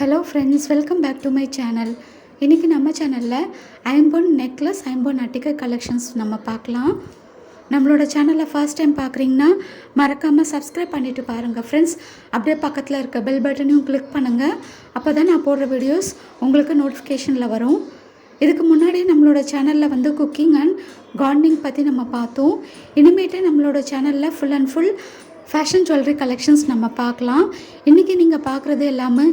Hello friends welcome back to my channel இன்றைக்கி நம்ம சேனலில் ஐம்பொன் நெக்லஸ் ஐம்பொன் அட்டிகை கலெக்ஷன்ஸ் நம்ம பார்க்கலாம். நம்மளோட சேனலில் ஃபர்ஸ்ட் டைம் பார்க்குறீங்கன்னா மறக்காமல் சப்ஸ்கிரைப் பண்ணிவிட்டு பாருங்கள் ஃப்ரெண்ட்ஸ் அப்படியே பக்கத்தில் இருக்க பெல் பட்டனையும் கிளிக் பண்ணுங்கள் அப்போ தான் நான் போடுற வீடியோஸ் உங்களுக்கு நோட்டிஃபிகேஷனில் வரும். இதுக்கு முன்னாடி நம்மளோட சேனலில் வந்து குக்கிங் அண்ட் கார்டனிங் பற்றி நம்ம பார்த்தோம். இனிமேட்டு நம்மளோட சேனலில் full and full fashion jewellery collections நம்ம பார்க்கலாம். இன்றைக்கி நீங்கள் பார்க்குறது எல்லாமே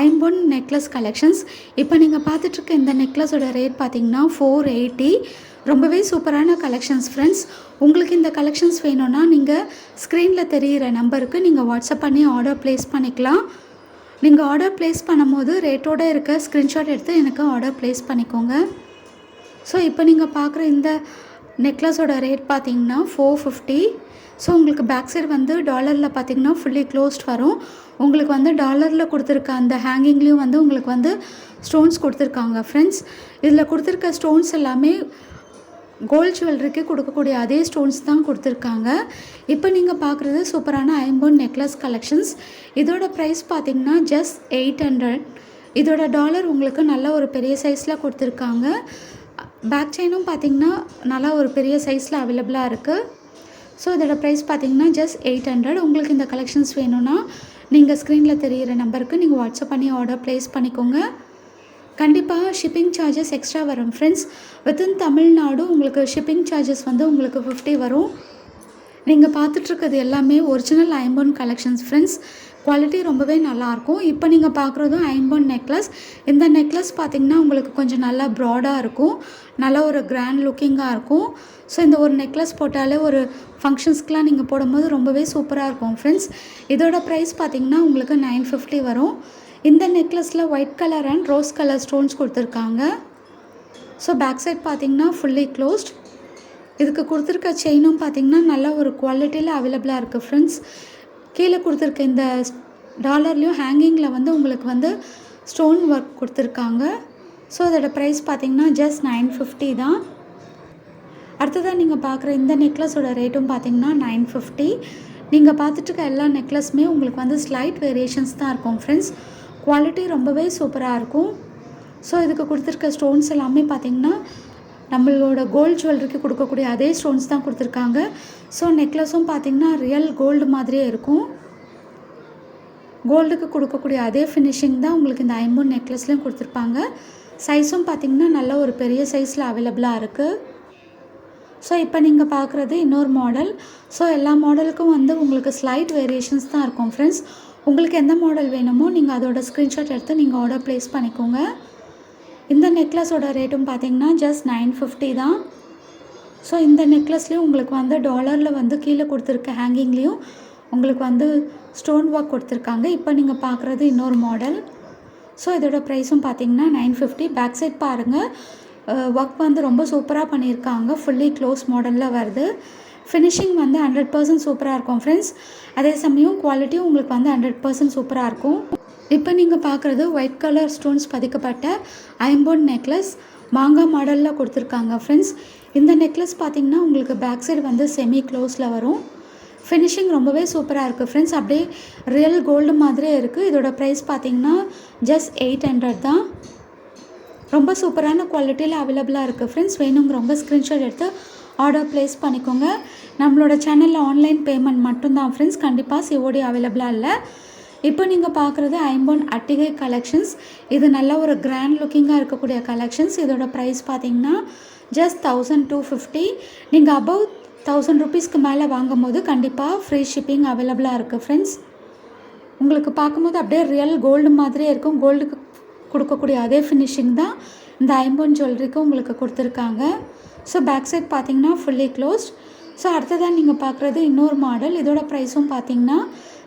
ஐம்பொன் நெக்லஸ் கலெக்ஷன்ஸ் இப்போ நீங்கள் பார்த்துட்ருக்க இந்த நெக்லஸோட ரேட் பார்த்தீங்கன்னா ஃபோர் எயிட்டி ரொம்பவே சூப்பரான கலெக்ஷன்ஸ் ஃப்ரெண்ட்ஸ் உங்களுக்கு இந்த கலெக்ஷன்ஸ் வேணும்னா நீங்கள் ஸ்க்ரீனில் தெரிகிற நம்பருக்கு நீங்கள் வாட்ஸ்அப் பண்ணி ஆர்டர் ப்ளேஸ் பண்ணிக்கலாம். நீங்கள் ஆர்டர் ப்ளேஸ் பண்ணும்போது ரேட்டோட இருக்க ஸ்க்ரீன்ஷாட் எடுத்து எனக்கு ஆர்டர் ப்ளேஸ் பண்ணிக்கோங்க. ஸோ இப்போ நீங்கள் பார்க்குற இந்த நெக்லஸோட ரேட் பார்த்தீங்கன்னா ஃபோர் ஃபிஃப்டி ஸோ உங்களுக்கு பேக் சைடு வந்து டாலரில் பார்த்தீங்கன்னா ஃபுல்லி க்ளோஸ்ட் வரும். உங்களுக்கு வந்து டாலரில் கொடுத்துருக்க அந்த ஹேங்கிங்லேயும் வந்து உங்களுக்கு வந்து ஸ்டோன்ஸ் கொடுத்துருக்காங்க ஃப்ரெண்ட்ஸ் இதில் கொடுத்துருக்க ஸ்டோன்ஸ் எல்லாமே கோல்ட் ஜுவல்லரிக்கு கொடுக்கக்கூடிய அதே ஸ்டோன்ஸ் தான் கொடுத்துருக்காங்க. இப்போ நீங்கள் பார்க்குறது சூப்பரான ஐம்பொன் நெக்லஸ் கலெக்ஷன்ஸ் இதோட ப்ரைஸ் பார்த்தீங்கன்னா ஜஸ்ட் எயிட் ஹண்ட்ரட் இதோட டாலர் உங்களுக்கு நல்ல ஒரு பெரிய சைஸில் கொடுத்துருக்காங்க. பேக் செயினும் பார்த்தீங்கன்னா நல்லா ஒரு பெரிய சைஸில் அவைலபிளாக இருக்குது ஸோ இதோட ப்ரைஸ் பார்த்தீங்கன்னா ஜஸ்ட் எயிட் ஹண்ட்ரட் உங்களுக்கு இந்த கலெக்ஷன்ஸ் வேணும்னா நீங்கள் ஸ்க்ரீனில் தெரிகிற நம்பருக்கு நீங்கள் வாட்ஸ்அப் பண்ணி ஆர்டர் ப்ளேஸ் பண்ணிக்கோங்க. கண்டிப்பாக ஷிப்பிங் சார்ஜஸ் எக்ஸ்ட்ரா வரும். ஃப்ரெண்ட்ஸ் வித்தின் தமிழ்நாடு உங்களுக்கு ஷிப்பிங் சார்ஜஸ் வந்து உங்களுக்கு ஃபிஃப்டி வரும். நீங்கள் பார்த்துட்ருக்கிறது எல்லாமே ஒரிஜினல் ஐம்பொன் கலெக்ஷன்ஸ் ஃப்ரெண்ட்ஸ் குவாலிட்டி ரொம்பவே நல்லாயிருக்கும். இப்போ நீங்கள் பார்க்குறதும் ஐம்பன் நெக்லஸ் இந்த நெக்லஸ் பார்த்திங்கன்னா உங்களுக்கு கொஞ்சம் நல்லா ப்ராடாக இருக்கும். நல்ல ஒரு கிராண்ட் லுக்கிங்காக இருக்கும். ஸோ இந்த ஒரு நெக்லஸ் போட்டாலே ஒரு ஃபங்க்ஷன்ஸ்க்கெலாம் நீங்கள் போடும்போது ரொம்பவே சூப்பராக இருக்கும் ஃப்ரெண்ட்ஸ் இதோட ப்ரைஸ் பார்த்திங்கன்னா உங்களுக்கு நைன் ஃபிஃப்டி வரும். இந்த நெக்லஸில் white colour and rose colour stones கொடுத்துருக்காங்க. ஸோ பேக் சைட் பார்த்திங்கன்னா ஃபுல்லி க்ளோஸ்ட் இதுக்கு கொடுத்துருக்க செயினும் பார்த்தீங்கன்னா நல்ல ஒரு குவாலிட்டியில் அவைலபிளாக இருக்குது ஃப்ரெண்ட்ஸ் கீழே கொடுத்துருக்க இந்த டாலர்லேயும் ஹேங்கிங்கில் வந்து உங்களுக்கு வந்து ஸ்டோன் ஒர்க் கொடுத்துருக்காங்க. ஸோ அதோட ப்ரைஸ் பார்த்தீங்கன்னா ஜஸ்ட் நைன் ஃபிஃப்டி தான். அடுத்ததாக நீங்கள் பார்க்குற இந்த நெக்லஸோட ரேட்டும் பார்த்தீங்கன்னா நைன் ஃபிஃப்டி நீங்கள் பார்த்துட்டு எல்லா நெக்லஸுமே உங்களுக்கு வந்து ஸ்லைட் வேரியேஷன்ஸ் தான் இருக்கும் ஃப்ரெண்ட்ஸ் குவாலிட்டி ரொம்பவே சூப்பராக இருக்கும். ஸோ இதுக்கு கொடுத்துருக்க ஸ்டோன்ஸ் எல்லாமே பார்த்திங்கன்னா நம்மளோட கோல்டு ஜுவல்லரிக்கு கொடுக்கக்கூடிய அதே ஸ்டோன்ஸ் தான் கொடுத்துருக்காங்க. ஸோ நெக்லஸும் பார்த்திங்கன்னா ரியல் கோல்டு மாதிரியே இருக்கும். கோல்டுக்கு கொடுக்கக்கூடிய அதே ஃபினிஷிங் தான் உங்களுக்கு இந்த ஐம்பொன் நெக்லஸ்லேயும் கொடுத்துருப்பாங்க. சைஸும் பார்த்திங்கன்னா நல்ல ஒரு பெரிய சைஸில் அவைலபிளாக இருக்குது ஸோ இப்போ நீங்கள் பார்க்குறது இன்னொரு மாடல் ஸோ எல்லா மாடலுக்கும் வந்து உங்களுக்கு ஸ்லைட் வேரியேஷன்ஸ் தான் இருக்கும் ஃப்ரெண்ட்ஸ் உங்களுக்கு எந்த மாடல் வேணுமோ நீங்கள் அதோட ஸ்க்ரீன்ஷாட் எடுத்து நீங்கள் ஆர்டர் ப்ளேஸ் பண்ணிக்கோங்க. இந்த நெக்லஸோட ரேட்டும் பார்த்தீங்கன்னா ஜஸ்ட் நைன் ஃபிஃப்டி தான். ஸோ இந்த நெக்லஸ்லேயும் உங்களுக்கு வந்து டாலரில் வந்து கீழே கொடுத்துருக்க ஹேங்கிங்லேயும் உங்களுக்கு வந்து ஸ்டோன் ஒர்க் கொடுத்துருக்காங்க. இப்போ நீங்கள் பார்க்குறது இன்னொரு மாடல் ஸோ இதோட ப்ரைஸும் பார்த்தீங்கன்னா நைன் ஃபிஃப்டி பேக் சைட் பாருங்கள் ஒர்க் வந்து ரொம்ப சூப்பராக பண்ணியிருக்காங்க. ஃபுல்லி க்ளோஸ் மாடலில் வருது. ஃபினிஷிங் வந்து ஹண்ட்ரட் பர்சன்ட் சூப்பராக இருக்கும் ஃப்ரெண்ட்ஸ் அதே சமயம் குவாலிட்டியும் உங்களுக்கு வந்து ஹண்ட்ரட் பர்சன்ட் சூப்பராக இருக்கும். இப்போ நீங்கள் பார்க்குறது ஒயிட் கலர் ஸ்டோன்ஸ் பதிக்கப்பட்ட ஐம்போன் நெக்லஸ் மாங்காய் மாடலில் கொடுத்துருக்காங்க ஃப்ரெண்ட்ஸ் இந்த நெக்லஸ் பார்த்திங்கன்னா உங்களுக்கு பேக் சைடு வந்து செமி க்ளோஸில் வரும். ஃபினிஷிங் ரொம்பவே சூப்பராக இருக்குது ஃப்ரெண்ட்ஸ் அப்படியே ரியல் கோல்டு மாதிரியே இருக்குது இதோட ப்ரைஸ் பார்த்திங்கன்னா ஜஸ்ட் எயிட் ஹண்ட்ரட் தான். ரொம்ப சூப்பரான குவாலிட்டியில் அவைலபிளாக இருக்குது ஃப்ரெண்ட்ஸ் வேணுங்கிறவங்க ஸ்க்ரீன்ஷாட் எடுத்து ஆர்டர் ப்ளேஸ் பண்ணிக்கோங்க. நம்மளோட சேனலில் ஆன்லைன் பேமெண்ட் மட்டும்தான் ஃப்ரெண்ட்ஸ் கண்டிப்பாக சிஓடி அவைலபிளாக இல்லை. இப்போ நீங்கள் பார்க்குறது ஐம்பொன் அட்டிகை கலெக்ஷன்ஸ் இது நல்ல ஒரு கிராண்ட் லுக்கிங்காக இருக்கக்கூடிய கலெக்ஷன்ஸ் இதோட ப்ரைஸ் பார்த்தீங்கன்னா ஜஸ்ட் தௌசண்ட் டூ ஃபிஃப்டி நீங்கள் அபவ் தௌசண்ட் ருபீஸ்க்கு மேலே வாங்கும் போது கண்டிப்பாக ஃப்ரீ ஷிப்பிங் அவைலபிளாக இருக்குது ஃப்ரெண்ட்ஸ் உங்களுக்கு பார்க்கும்போது அப்படியே ரியல் கோல்டு மாதிரியே இருக்கும். கோல்டுக்கு கொடுக்கக்கூடிய அதே ஃபினிஷிங் தான் இந்த ஐம்பொன் ஜுவல்லரிக்கு உங்களுக்கு கொடுத்துருக்காங்க. ஸோ பேக் சைட் பார்த்தீங்கன்னா ஃபுல்லி க்ளோஸ்ட் ஸோ அடுத்ததாக நீங்கள் பார்க்குறது இன்னொரு மாடல் இதோட ப்ரைஸும் பார்த்தீங்கன்னா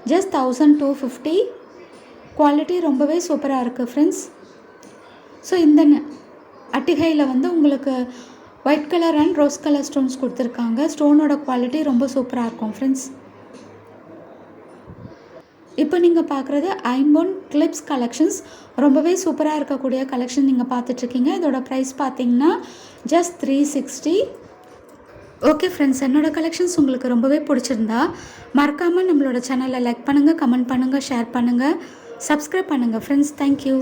just thousand two fifty quality ரொம்பவே சூப்பராக இருக்குது ஃப்ரெண்ட்ஸ் ஸோ இந்த அட்டிகையில் வந்து உங்களுக்கு white colour and rose colour stones கொடுத்துருக்காங்க. ஸ்டோனோட குவாலிட்டி ரொம்ப சூப்பராக இருக்கும் ஃப்ரெண்ட்ஸ் இப்போ நீங்கள் பார்க்குறது ஐம்பொன் கிளிப்ஸ் கலெக்ஷன்ஸ் ரொம்பவே சூப்பராக இருக்கக்கூடிய கலெக்ஷன் நீங்கள் பார்த்துட்ருக்கீங்க இதோட ப்ரைஸ் பார்த்தீங்கன்னா just three sixty okay friends என்னோடய கலெக்ஷன்ஸ் உங்களுக்கு ரொம்பவே பிடிச்சிருந்தா மறக்காமல் நம்மளோட சேனலை லைக் பண்ணுங்கள் கமெண்ட் பண்ணுங்கள் ஷேர் பண்ணுங்கள் சப்ஸ்கிரைப் பண்ணுங்கள் ஃப்ரெண்ட்ஸ் தேங்க்யூ